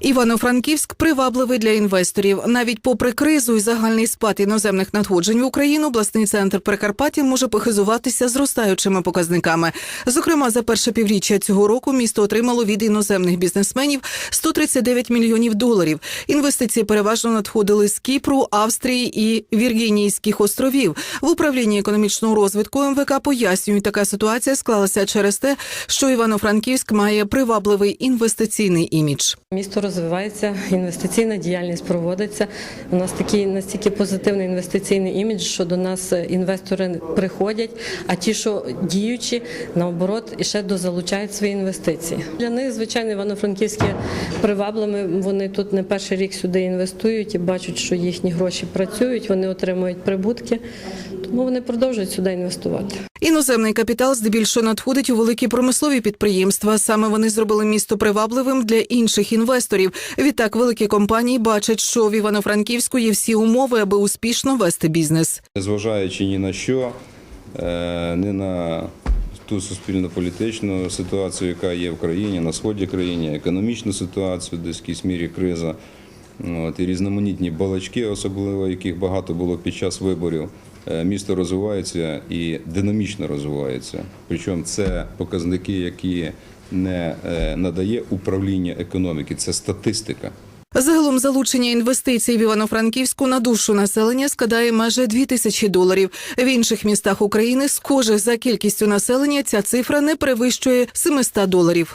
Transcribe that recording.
Івано-Франківськ привабливий для інвесторів. Навіть попри кризу і загальний спад іноземних надходжень в Україну, обласний центр Прикарпаття може похизуватися зростаючими показниками. Зокрема, за перше півріччя цього року місто отримало від іноземних бізнесменів 139 мільйонів доларів. Інвестиції переважно надходили з Кіпру, Австрії і Віргінійських островів. В управлінні економічного розвитку МВК пояснюють, така ситуація склалася через те, що Івано-Франківськ має привабливий інвестиційний імідж. Місто розвивається, інвестиційна діяльність проводиться. У нас такий настільки позитивний інвестиційний імідж, що до нас інвестори приходять, а ті, що діючі, наоборот, і ще дозалучають свої інвестиції. Для них, звичайно, івано-франківські привабливими. Вони тут не перший рік сюди інвестують і бачать, що їхні гроші працюють, вони отримують прибутки, тому вони продовжують сюди інвестувати. Іноземний капітал здебільшого надходить у великі промислові підприємства. Саме вони зробили місто привабливим для інших інвесторів. Відтак, великі компанії бачать, що в Івано-Франківську є всі умови, аби успішно вести бізнес. Незважаючи ні на що, е, ні на ту суспільно-політичну ситуацію, яка є в країні, на сході країни, економічну ситуацію, десь в якійсь мірі криза, от, і різноманітні балачки, особливо яких багато було під час виборів. Е, Місто розвивається і динамічно розвивається. Причому це показники, які не е, надає управління економіки, це статистика. Загалом залучення інвестицій в Івано-Франківську на душу населення складає майже 2 тисячі доларів. В інших містах України, схожих за кількістю населення, ця цифра не перевищує 700 доларів.